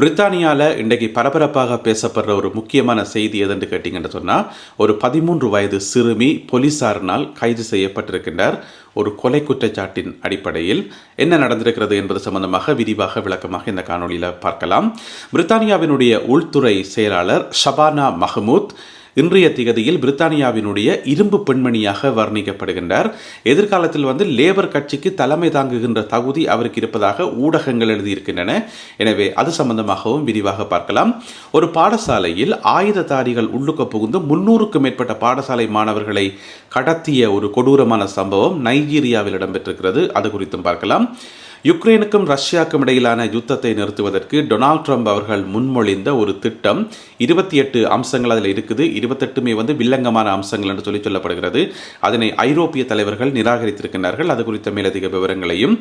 பிரித்தானியாவில் இன்றைக்கு பரபரப்பாக பேசப்படுற ஒரு முக்கியமான செய்தி எதுன்னு கேட்டிங்கன்னு சொன்னால் ஒரு பதிமூன்று வயது சிறுமி போலீசாரினால் கைது செய்யப்பட்டிருக்கின்றார் ஒரு கொலை குற்றச்சாட்டின் அடிப்படையில். என்ன நடந்திருக்கிறது என்பது சம்பந்தமாக விரிவாக விளக்கமாக இந்த காணொலியில் பார்க்கலாம். பிரித்தானியாவினுடைய உள்துறை செயலாளர் ஷபானா மஹமூத் இன்றைய திகதியில் பிரித்தானியாவினுடைய இரும்பு பெண்மணியாக வர்ணிக்கப்படுகின்றார். எதிர்காலத்தில் வந்து லேபர் கட்சிக்கு தலைமை தாங்குகின்ற தகுதி அவருக்கு இருப்பதாக ஊடகங்கள் எழுதியிருக்கின்றன. எனவே அது சம்பந்தமாகவும் விரிவாக பார்க்கலாம். ஒரு பாடசாலையில் ஆயுததாரிகள் உள்ளுக்க புகுந்து முன்னூறுக்கும் மேற்பட்ட பாடசாலை மாணவர்களை கடத்திய ஒரு கொடூரமான சம்பவம் நைஜீரியாவில் இடம்பெற்றிருக்கிறது. அது குறித்தும் பார்க்கலாம். யுக்ரைனுக்கும் ரஷ்யாவுக்கும் இடையிலான யுத்தத்தை நிறுத்துவதற்கு டொனால்ட் ட்ரம்ப் அவர்கள் முன்மொழிந்த ஒரு திட்டம். இருபத்தி எட்டு அம்சங்கள் அதில் இருக்குது. இருபத்தெட்டுமே வந்து வில்லங்கமான அம்சங்கள் என்று சொல்லி சொல்லப்படுகிறது. அதனை ஐரோப்பிய தலைவர்கள் நிராகரித்திருக்கின்றார்கள். அது குறித்த மேலதிக விவரங்களையும்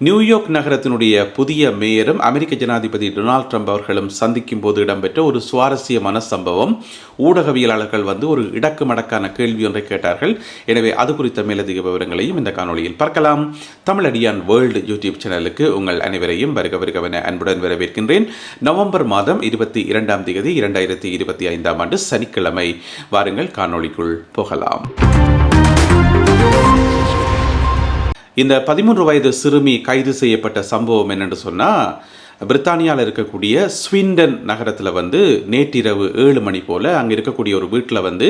நியூயார்க் நகரத்தினுடைய புதிய மேயரும் அமெரிக்க ஜனாதிபதி டொனால்ட் ட்ரம்ப் அவர்களும் சந்திக்கும் போது இடம்பெற்ற ஒரு சுவாரஸ்யமான சம்பவம். ஊடகவியலாளர்கள் வந்து ஒரு இடக்கு மடக்கான கேள்வி ஒன்றை கேட்டார்கள். எனவே அது குறித்த மேலதிக விவரங்களையும் இந்த காணொளியில் பார்க்கலாம். தமிழடியான் வேர்ல்டு யூடியூப் சேனலுக்கு உங்கள் அனைவரையும் வருக வருகவென அன்புடன் வரவேற்கின்றேன். நவம்பர் மாதம் இருபத்தி இரண்டாம் தேதி இரண்டாயிரத்தி இருபத்தி ஐந்தாம் ஆண்டு சனிக்கிழமை. வாருங்கள் காணொளிக்குள் போகலாம். இந்த பதிமூன்று வயது சிறுமி கைது செய்யப்பட்ட சம்பவம் என்னென்னு சொன்னால் பிரித்தானியாவில் இருக்கக்கூடிய ஸ்விண்டன் நகரத்தில் வந்து நேற்றிரவு ஏழு மணி போல் அங்கே இருக்கக்கூடிய ஒரு வீட்டில் வந்து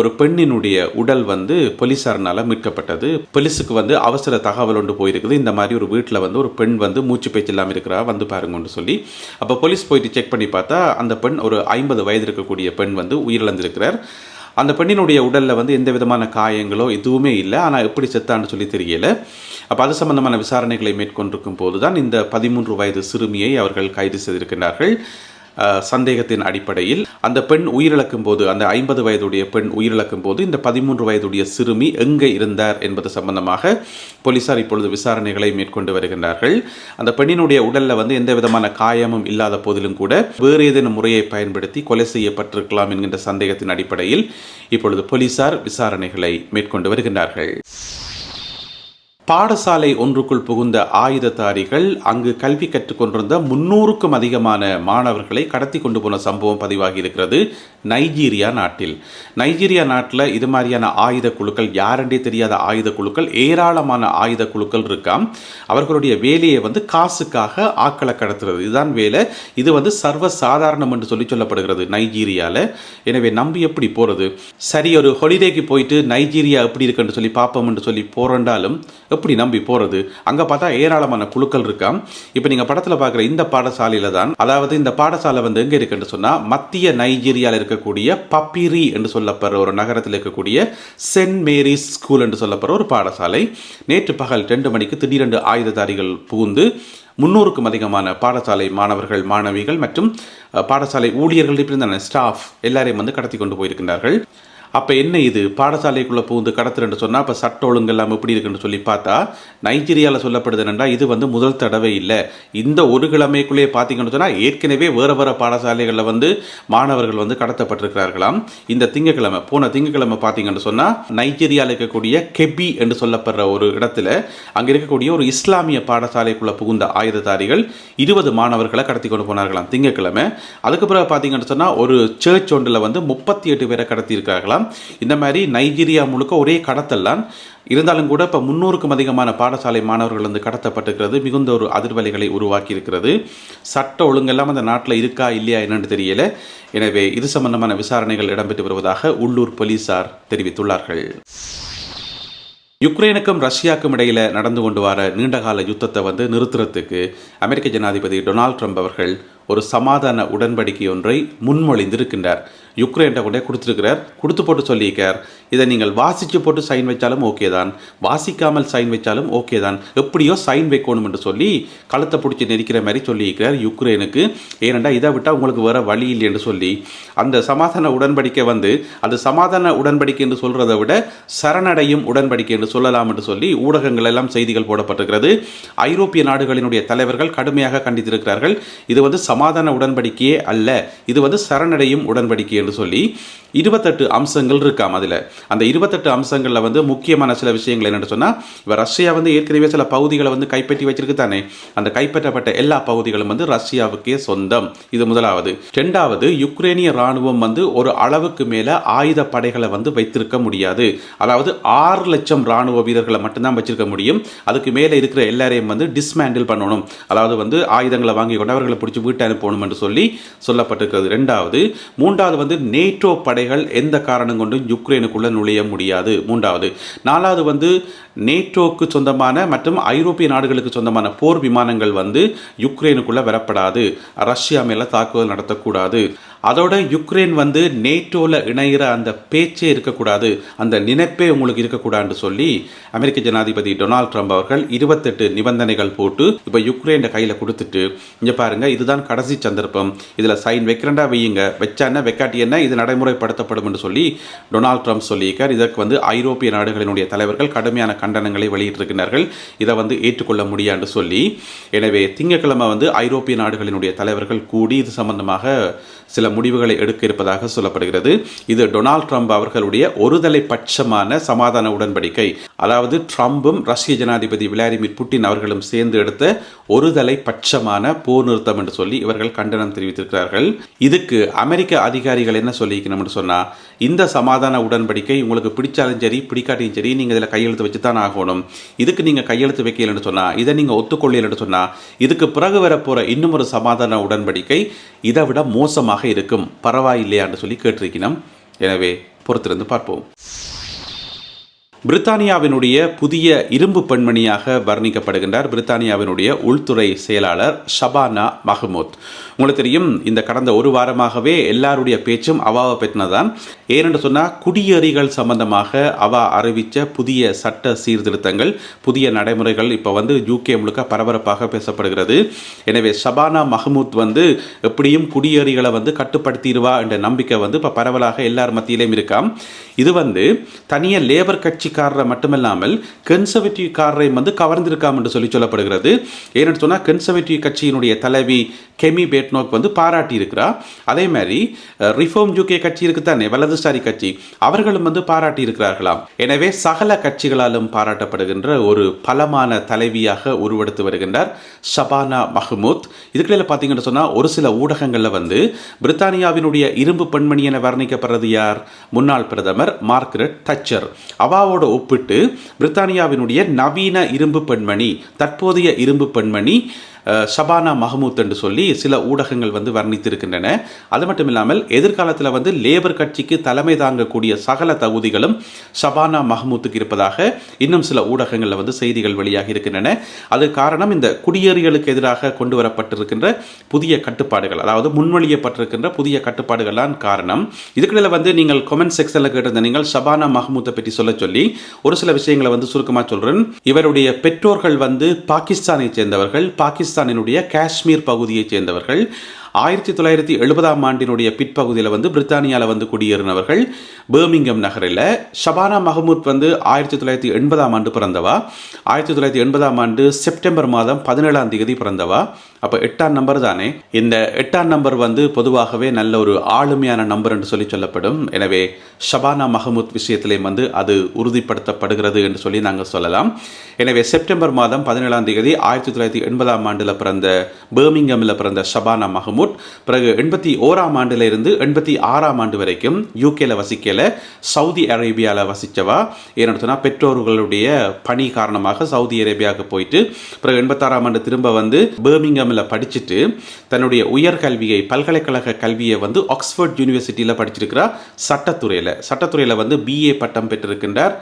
ஒரு பெண்ணினுடைய உடல் வந்து போலீஸாரனால் மீட்கப்பட்டது. போலீஸுக்கு வந்து அவசர தகவல் ஒன்று போயிருக்குது. இந்த மாதிரி ஒரு வீட்டில் வந்து ஒரு பெண் வந்து மூச்சு பேச்சு இல்லாமல் இருக்கிறா வந்து பாருங்கன்னு சொல்லி. அப்போ போலீஸ் போயிட்டு செக் பண்ணி பார்த்தா அந்த பெண் ஒரு ஐம்பது வயது இருக்கக்கூடிய பெண் வந்து உயிரிழந்திருக்கிறார். அந்த பெண்ணினுடைய உடலில் வந்து எந்த விதமான காயங்களோ எதுவுமே இல்லை. ஆனால் எப்படி செத்தான்னு சொல்லி தெரியல. அப்போ அது சம்பந்தமான விசாரணைகளை மேற்கொண்டிருக்கும் போது தான் இந்த பதிமூன்று வயது சிறுமியை அவர்கள் கைது செய்திருக்கிறார்கள் சந்தேகத்தின் அடிப்படையில் அந்த பெண் உயிரிழக்கும் போது அந்த ஐம்பது வயதுடைய பெண் உயிரிழக்கும் போது இந்த பதிமூன்று வயதுடைய சிறுமி எங்கே இருந்தார் என்பது சம்பந்தமாக போலீசார் இப்பொழுது விசாரணைகளை மேற்கொண்டு வருகின்றார்கள். அந்த பெண்ணினுடைய உடலில் வந்து எந்த விதமான காயமும் இல்லாத போதிலும் கூட வேறு ஏதேனும் முறையை பயன்படுத்தி கொலை செய்யப்பட்டிருக்கலாம் என்கின்ற சந்தேகத்தின் அடிப்படையில் இப்பொழுது போலீசார் விசாரணைகளை மேற்கொண்டு வருகின்றார்கள். பாடசாலை ஒன்றுக்குள் புகுந்த ஆயுததாரிகள் அங்கு கல்வி கற்றுக்கொண்டிருந்த முன்னூறுக்கும் அதிகமான மாணவர்களை கடத்தி கொண்டு போன சம்பவம் பதிவாகி இருக்கிறது. நைஜீரியா நாட்டில். நைஜீரியா நாட்டில் இது மாதிரியான ஆயுத குழுக்கள் யாரென்றே தெரியாத ஆயுத குழுக்கள் ஏராளமான ஆயுத குழுக்கள் இருக்காம் அவர்களுடைய வேலையை வந்து காசுக்காக ஆக்களை கடத்துறது. இதுதான் வேலை. இது வந்து சர்வ சாதாரணம் என்று சொல்லி சொல்லப்படுகிறது நைஜீரியாவில் எனவே நம்பி எப்படி போகிறது சரி ஒரு ஹொலிடேக்கு போயிட்டு நைஜீரியா எப்படி இருக்குன்னு சொல்லி பார்ப்போம் என்று சொல்லி போறண்டாலும் எப்படி நம்பி போகிறது அங்கே பார்த்தா ஏராளமான குழுக்கள் இருக்காம் இப்போ நீங்கள் படத்தில் பார்க்குற இந்த பாடசாலையில் தான் அதாவது இந்த பாடசாலை வந்து எங்கே இருக்குன்னு சொன்னால் மத்திய நைஜீரியாவில் இருக்கக்கூடிய பப்பிரி என்று சொல்லப்படுற ஒரு நகரத்தில் இருக்கக்கூடிய சென்ட் மேரிஸ் ஸ்கூல் என்று சொல்லப்படுற ஒரு பாடசாலை. நேற்று பகல் ரெண்டு மணிக்கு திடீரென்று ஆயுததாரிகள் புகுந்து முன்னூறுக்கும் அதிகமான பாடசாலை மாணவர்கள் மாணவிகள் மற்றும் பாடசாலை ஊழியர்கள் இருந்தான. ஸ்டாஃப் எல்லாரையும் வந்து கடத்தி கொண்டு போயிருக்கின்றார்கள். அப்போ என்ன இது? பாடசாலைக்குள்ளே பூந்து கடத்துறேன்னு சொன்னால் அப்போ சட்ட ஒழுங்கு இல்லாமல் எப்படி இருக்குன்னு சொல்லி பார்த்தா நைஜீரியாவில் சொல்லப்படுது என்னென்னா இது வந்து முதல் தடவை இல்லை. இந்த ஒரு கிழமைக்குள்ளேயே பார்த்தீங்கன்னு சொன்னால் ஏற்கனவே வேறு வேறு பாடசாலைகளில் வந்து மாணவர்கள் வந்து கடத்தப்பட்டிருக்கிறார்களாம். இந்த திங்கக்கிழமை போன திங்கக்கிழமை பார்த்தீங்கன்னு சொன்னால் நைஜீரியாவில் இருக்கக்கூடிய கெபி என்று சொல்லப்படுற ஒரு இடத்துல அங்கே இருக்கக்கூடிய ஒரு இஸ்லாமிய பாடசாலைக்குள்ளே புகுந்த ஆயுததாரிகள் இருபது மாணவர்களை கடத்தி கொண்டு போனார்களாம் திங்கக்கிழமை. அதுக்கு பிறகு பார்த்தீங்கன்னு சொன்னால் ஒரு சர்ச் ஒன்றில் வந்து முப்பத்தி எட்டு பேரை கடத்தியிருக்கார்களாம் இந்த மாதிரி நைஜீரியா முழுக்க ஒரே கடத்தல்லாம் இருந்தாலும் கூட இப்போ முன்னூறுக்கும் அதிகமான பாடசாலை மாணவர்கள் வந்து கடத்தப்பட்டிருக்கிறது. மிகுந்த ஒரு அதிர்வலைகளை உருவாக்கி இருக்கிறது சட்ட ஒழுங்கெல்லாம் அந்த நாட்டில் இருக்கா இல்லையா என்னன்னு தெரியல. எனவே இது சம்பந்தமான விசாரணைகள் இடம்பெற்று வருவதாக உள்ளூர் போலீசார் தெரிவித்துள்ளார்கள். யுக்ரைனுக்கும் ரஷ்யாவுக்கும் இடையில் நடந்து கொண்டு வர நீண்டகால யுத்தத்தை வந்து நிறுத்துறதுக்கு அமெரிக்க ஜனாதிபதி டொனால்ட் ட்ரம்ப் அவர்கள் ஒரு சமாதான உடன்படிக்கை ஒன்றை முன்மொழிந்திருக்கின்றார். யுக்ரைன்ட்ட கொண்டே கொடுத்துருக்கிறார். கொடுத்து போட்டு சொல்லியிருக்கார். இதை நீங்கள் வாசித்து போட்டு சைன் வச்சாலும் ஓகே தான். வாசிக்காமல் சைன் வச்சாலும் ஓகே தான். எப்படியோ சைன் வைக்கணும் என்று சொல்லி கழுத்தை பிடிச்சி நெரிக்கிற மாதிரி சொல்லியிருக்கிறார் யுக்ரைனுக்கு. ஏனெண்டா இதை விட்டால் உங்களுக்கு வேற வழி இல்லை என்று சொல்லி. அந்த சமாதான உடன்படிக்கை வந்து அது சமாதான உடன்படிக்கை என்று சொல்கிறத விட சரணடையும் உடன்படிக்கை என்று சொல்லலாம் என்று சொல்லி ஊடகங்கள் எல்லாம் செய்திகள் போடப்பட்டிருக்கிறது. ஐரோப்பிய நாடுகளினுடைய தலைவர்கள் கடுமையாக கண்டித்திருக்கிறார்கள். இது வந்து சமாதான உடன்படிக்கையே அல்ல. இது வந்து சரணடையும் உடன்படிக்கை என்று சொல்லி இருபத்தெட்டு அம்சங்கள் இருக்காம் அதில் அந்த இருபத்தெட்டு அம்சங்களில் வந்து முக்கியமான சில விஷயங்கள் என்னென்னு சொன்னால் இப்போ ரஷ்யா வந்து ஏற்கனவே சில பகுதிகளை வந்து கைப்பற்றி வச்சிருக்கு தானே? அந்த கைப்பற்றப்பட்ட எல்லா பகுதிகளும் வந்து ரஷ்யாவுக்கே சொந்தம். இது முதலாவது. ரெண்டாவது யுக்ரேனிய ராணுவம் வந்து ஒரு அளவுக்கு மேலே ஆயுத படைகளை வந்து வைத்திருக்க முடியாது. அதாவது ஆறு லட்சம் ராணுவ வீரர்களை மட்டும்தான் வச்சிருக்க முடியும். அதுக்கு மேலே இருக்கிற எல்லாரையும் வந்து டிஸ்மேண்டில் பண்ணணும். அதாவது வந்து ஆயுதங்களை வாங்கி கொண்டு அவர்களை பிடிச்சி வீட்டை அனுப்பணும் என்று சொல்லி சொல்லப்பட்டிருக்கிறது. ரெண்டாவது மூன்றாவது வந்து நேட்டோ படை படைகள் எந்த காரணம் கொண்டும் யுக்ரைனுக்குள்ளே நுழைய முடியாது. மூன்றாவது நாலாவது வந்து நேட்டோக்கு சொந்தமான மற்றும் ஐரோப்பிய நாடுகளுக்கு சொந்தமான போர் விமானங்கள் வந்து யுக்ரைனுக்குள்ளே வரப்படாது. ரஷ்யா மேலே தாக்குதல் நடத்தக்கூடாது. அதோட யுக்ரைன் வந்து நேட்டோவில் இணைகிற அந்த பேச்சே இருக்கக்கூடாது அந்த நினைப்பே உங்களுக்கு இருக்கக்கூடாதுன்னு சொல்லி அமெரிக்க ஜனாதிபதி டொனால்ட் ட்ரம்ப் அவர்கள் இருபத்தெட்டு நிபந்தனைகள் போட்டு இப்போ யுக்ரைன் கையில் கொடுத்துட்டு இங்கே பாருங்க இதுதான் கடைசி சந்தர்ப்பம். இதில் சைன் வைக்கிறண்டா வையுங்க. வச்சான வெக்காட்டி என்ன இது நடைமுறைப்படுத்தப்படும் என்று சொல்லி டொனால்ட் ட்ரம்ப் சொல்லியிருக்கார். இதற்கு வந்து ஐரோப்பிய நாடுகளினுடைய தலைவர்கள் கடுமையான கண்டனங்களை வெளியிட்டிருக்கிறார்கள். இதை வந்து ஏற்றுக்கொள்ள முடியாது சொல்லி. எனவே திங்கட்கிழமை வந்து ஐரோப்பிய நாடுகளினுடைய தலைவர்கள் கூடி இது சம்பந்தமாக சில முடிவுகளை எடுக்க இருப்பதாக சொல்லப்படுகிறது. இது டொனால்ட் ட்ரம்ப் அவர்களுடைய ஒருதலை பட்சமான சமாதான உடன்படிக்கை. அதாவது ட்ரம்பும் ரஷ்ய ஜனாதிபதி விளாடிமிர் புட்டின் அவர்களும் சேர்ந்து எடுத்த ஒருதலை பட்சமான போர் நிறுத்தம் என்று சொல்லி இவர்கள் கண்டனம் தெரிவித்திருக்கிறார்கள். இதுக்கு அமெரிக்க அதிகாரிகள் என்ன சொல்லிக்கணும்னு சொன்னா இந்த சமாதான உடன்படிக்கை உங்களுக்கு பிடிச்சாலும் சரி பிடிக்காட்டியும் சரி நீங்க இதில் கையெழுத்து வச்சு தான் ஆகணும். இதுக்கு நீங்க கையெழுத்து வைக்கலன்னு சொன்னா இதை நீங்க ஒத்துக்கொள்ளலன்னு சொன்னா இதுக்கு பிறகு வரப்போற இன்னும் ஒரு சமாதான உடன்படிக்கை இதை விட மோசமாக இருக்கும் பரவாயில்லையான்னு சொல்லி கேட்டிருக்கணும் எனவே பொறுத்திருந்து பார்ப்போம். பிரித்தானியாவினுடைய புதிய இரும்பு பெண்மணியாக வர்ணிக்கப்படுகின்றார் பிரித்தானியாவினுடைய உள்துறை செயலாளர் ஷபானா மஹமூத். உங்களுக்கு தெரியும் இந்த கடந்த ஒரு வாரமாகவே எல்லாருடைய பேச்சும் அவாவை பற்றினதான் ஏனென்று சொன்னால் குடியேறிகள் சம்பந்தமாக அவா அறிவித்த புதிய சட்ட சீர்திருத்தங்கள் புதிய நடைமுறைகள் இப்போ வந்து யூகே முழுக்க பரபரப்பாக பேசப்படுகிறது. எனவே ஷபானா மஹமூத் வந்து எப்படியும் குடியேறிகளை வந்து கட்டுப்படுத்திடுவா என்ற நம்பிக்கை வந்து இப்போ பரவலாக எல்லார் மத்தியிலையும் இருக்காம் இது வந்து தனிய லேபர் கட்சிக்காரரை மட்டுமல்லாமல் கன்சர்வேட்டிவ் காரரை வந்து கவர்ந்திருக்காம் என்று சொல்லி சொல்லப்படுகிறது. ஏனென்று சொன்னால் கன்சர்வேட்டிவ் கட்சியினுடைய தலைவி கெமி நோக் வந்து பாராட்டி இருக்கிறா அதே மாதிரி ரிஃபார்ம் யூகே கட்சி இருக்குதானே வலதுசாரி கட்சி அவர்களும் வந்து பாராட்டி இருக்கிறார்களாம் எனவே சகல கட்சிகளாலும் பாராட்டப்படுகின்ற ஒரு பலமான தலைவியாக உருவெடுத்து வருகின்றார் ஷபானா மஹமூத். இதுக்குள்ள பார்த்தீங்கன்னு சொன்னால் ஒரு சில ஊடகங்களில் வந்து பிரித்தானியாவினுடைய இரும்பு பெண்மணி என வர்ணிக்கப்படுறது யார்? முன்னாள் பிரதமர் மார்க்ரெட் தச்சர். அவாவோட ஒப்பிட்டு பிரித்தானியாவினுடைய நவீன இரும்பு பெண்மணி தற்போதைய இரும்பு பெண்மணி ஷபானா மஹமூத் என்று சொல்லி சில ஊடகங்கள் வந்து வர்ணித்திருக்கின்றன. அது மட்டும் இல்லாமல் எதிர்காலத்தில் வந்து லேபர் கட்சிக்கு தலைமை தாங்கக்கூடிய சகல தகுதிகளும் ஷபானா மஹமூத்துக்கு இருப்பதாக இன்னும் சில ஊடகங்களில் வந்து செய்திகள் வெளியாகி இருக்கின்றன. அது காரணம் இந்த குடியேறிகளுக்கு எதிராக கொண்டு வரப்பட்டிருக்கின்ற புதிய கட்டுப்பாடுகள் அதாவது முன்மொழியப்பட்டிருக்கின்ற புதிய கட்டுப்பாடுகள்லாம் காரணம். இதுக்கிடையில் வந்து நீங்கள் கொமெண்ட் செக்ஷனில் கேட்டிருந்த நீங்கள் ஷபானா மஹமூத்தை பற்றி சொல்ல சொல்லி ஒரு சில விஷயங்களை வந்து சுருக்கமாக சொல்கிறேன் இவருடைய பெற்றோர்கள் வந்து பாகிஸ்தானை சேர்ந்தவர்கள். பாகிஸ்தான் பாகிஸ்தானினுடைய காஷ்மீர் பகுதியைச் சேர்ந்தவர்கள். ஆயிரத்தி தொள்ளாயிரத்தி எழுபதாம் ஆண்டினுடைய பிற்பகுதியில் வந்து பிரித்தானியாவில் வந்து குடியேறினவர்கள். பேர்மிங்கம் நகரில் ஷபானா மஹமூத் வந்து ஆயிரத்தி தொள்ளாயிரத்தி எண்பதாம் ஆண்டு பிறந்தவா? ஆயிரத்தி தொள்ளாயிரத்தி எண்பதாம் ஆண்டு செப்டம்பர் மாதம் பதினேழாம் தேதி பிறந்தவா? அப்போ எட்டாம் நம்பர் தானே? இந்த எட்டாம் நம்பர் வந்து பொதுவாகவே நல்ல ஒரு ஆளுமையான நம்பர் என்று சொல்லி சொல்லப்படும். எனவே ஷபானா மஹமூத் விஷயத்திலேயும் வந்து அது உறுதிப்படுத்தப்படுகிறது என்று சொல்லி நாங்கள் சொல்லலாம். எனவே செப்டம்பர் மாதம் பதினேழாம் தேதி ஆயிரத்தி தொள்ளாயிரத்தி எண்பதாம் ஆண்டில் பிறந்த பேர்மிங்கமில் பிறந்த ஷபானா மஹமூத் பிறகு எண்பத்தி ஓராம் ஆண்டுல இருந்து எண்பத்தி ஆறாம் ஆண்டு வரைக்கும் யூகேல வசிக்கல சவுதி அரேபியாவில் வசித்தவா ஏன்னு சொன்னால் பெற்றோர்களுடைய பணி காரணமாக சவுதி அரேபியாவுக்கு போயிட்டு பிறகு எண்பத்தாறாம் ஆண்டு திரும்ப வந்து பேர்மிங்கமில் படிச்சுட்டு தன்னுடைய உயர்கல்வியை பல்கலைக்கழக கல்வியை வந்து ஆக்ஸ்போர்ட் யூனிவர்சிட்டியில் படிச்சிருக்கிறார் சட்டத்துறையில். சட்டத்துறையில் வந்து பிஏ பட்டம் பெற்றிருக்கின்றார்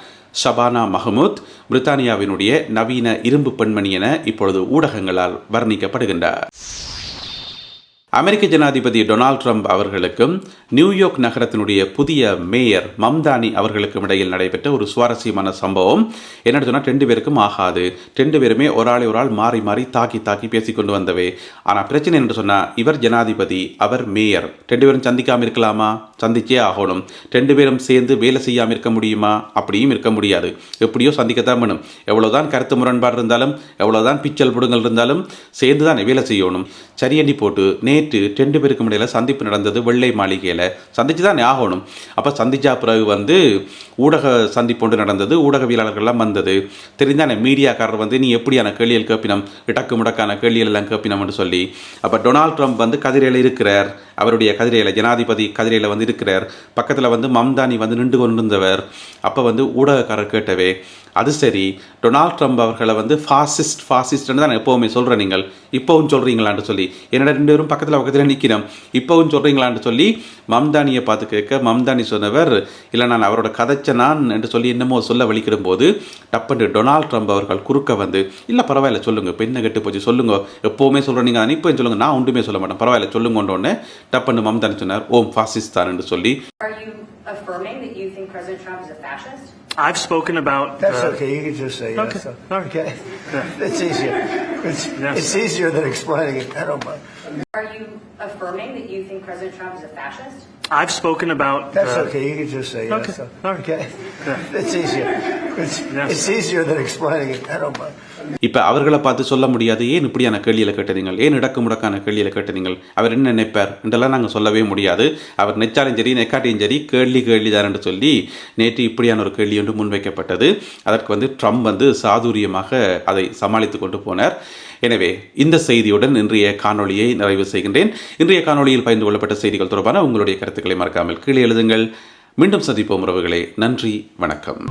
ஷபானா மஹமூத். பிரித்தானியாவினுடைய நவீன இரும்பு பெண்மணி என இப்பொழுது ஊடகங்களால் வர்ணிக்கப்படுகின்றார். அமெரிக்க ஜனாதிபதி டொனால்ட் ட்ரம்ப் அவர்களுக்கும் நியூயார்க் நகரத்தினுடைய புதிய மேயர் மம்தானி அவர்களுக்கும் இடையில் நடைபெற்ற ஒரு சுவாரஸ்யமான சம்பவம். என்னென்னு சொன்னால் ரெண்டு பேருக்கும் ஆகாது. ரெண்டு பேருமே ஒரு ஆளை ஒரு ஆள் மாறி மாறி தாக்கி தாக்கி பேசிக்கொண்டு வந்தவே. ஆனால் பிரச்சனை என்று சொன்னால் இவர் ஜனாதிபதி அவர் மேயர். ரெண்டு பேரும் சந்திக்காமல் இருக்கலாமா? சந்திச்சே ஆகணும். ரெண்டு பேரும் சேர்ந்து வேலை செய்யாமல் இருக்க முடியுமா? அப்படியும் இருக்க முடியாது. எப்படியோ சந்திக்கத்தான் வேணும். எவ்வளோதான் கருத்து முரண்பாடு இருந்தாலும் எவ்வளோதான் பிச்சல் புடுங்கள் இருந்தாலும் சேர்ந்து தான் வேலை செய்யணும். சரியண்டி போட்டு நேற்று நேற்று ரெண்டு பேருக்கும் இடையில சந்திப்பு நடந்தது வெள்ளை மாளிகையில். சந்திச்சு தான் ஆகணும். அப்போ சந்திச்சா பிறகு வந்து ஊடக சந்திப்பு ஒன்று நடந்தது ஊடகவியலாளர்கள்லாம் வந்தது. தெரிந்தானே மீடியாக்காரர் வந்து நீ எப்படியான கேள்விகள் கேப்பினம்? இடக்கு முடக்கான கேள்விகள் எல்லாம் கேப்பினம்னு சொல்லி. அப்போ டொனால்ட் ட்ரம்ப் வந்து கதிரையில் இருக்கிறார். அவருடைய கதிரையில் ஜனாதிபதி கதிரையில் வந்து இருக்கிறார். பக்கத்தில் வந்து மம்தானி வந்து நின்று கொண்டிருந்தவர். அப்போ வந்து ஊடகக்காரர் கேட்டவே அது சரி டொனால்ட் ட்ரம்ப் அவர்களை வந்து ஃபாசிஸ்ட் ஃபாசிஸ்ட்னு தான் எப்போவுமே சொல்கிற நீங்கள். இப்போவும் சொல்கிறீங்களான்னு சொல்லி. என்னோட ரெண்டு பேரும் பக்கத்தில் பக்கத்தில் நிற்கிறோம் இப்போவும் சொல்கிறீங்களான்னு சொல்லி மம்தானியை பார்த்து கேட்க மம்தானி சொன்னவர் இல்லை நான் அவரோட கதைச்ச நான் என்று சொல்லி என்னமோ சொல்ல வலிக்கிற போது டப்புன்னு டொனால்ட் ட்ரம்ப் அவர்கள் குறுக்க வந்து இல்லை பரவாயில்ல சொல்லுங்கள் இப்போ என்ன கெட்டு போச்சு? சொல்லுங்க. எப்போவுமே சொல்கிறேன் நீங்கள் இப்போ சொல்லுங்கள் நான் ஒன்றுமே சொல்ல மாட்டேன். பரவாயில்ல சொல்லுங்கன்னொன்னே டப்புன்னு மம்தானி சொன்னார். ஓம் ஃபாசிஸ்தான் என்று சொல்லி affirming that you think President Trump is a fascist? I've spoken about. That's uh, okay. You can just say Okay. yes. All right. Okay. It's easier. It's, Yes. it's easier than explaining it. I don't mind. Are you affirming that you think President Trump is a fascist? I've spoken about. That's uh, okay. You can just say Okay. yes. All right. Okay. It's easier. It's, Yes. it's easier than explaining it. I don't mind. இப்போ அவர்களை பார்த்து சொல்ல முடியாது. ஏன் இப்படியான கேள்வியில் கேட்டதீங்கள் ஏன் இடக்கு முடக்கான கேள்வியில் கேட்டதீங்கள் அவர் என்ன நினைப்பார்? என்றெல்லாம் நாங்கள் சொல்லவே முடியாது. அவர் நெச்சாலும் சரி நெக்காட்டியும் சரி கேள்வி கேள்விதான் என்று சொல்லி நேற்று இப்படியான ஒரு கேள்வி ஒன்று முன்வைக்கப்பட்டது. அதற்கு வந்து ட்ரம்ப் வந்து சாதுரியமாக அதை சமாளித்து கொண்டு போனார். எனவே இந்த செய்தியுடன் இன்றைய காணொளியை நிறைவு செய்கின்றேன். இன்றைய காணொளியில் பகிர்ந்து கொள்ளப்பட்ட செய்திகள் தொடர்பான உங்களுடைய கருத்துக்களை மறக்காமல் கீழே எழுதுங்கள். மீண்டும் சந்திப்போம் உறவுகளே. நன்றி வணக்கம்.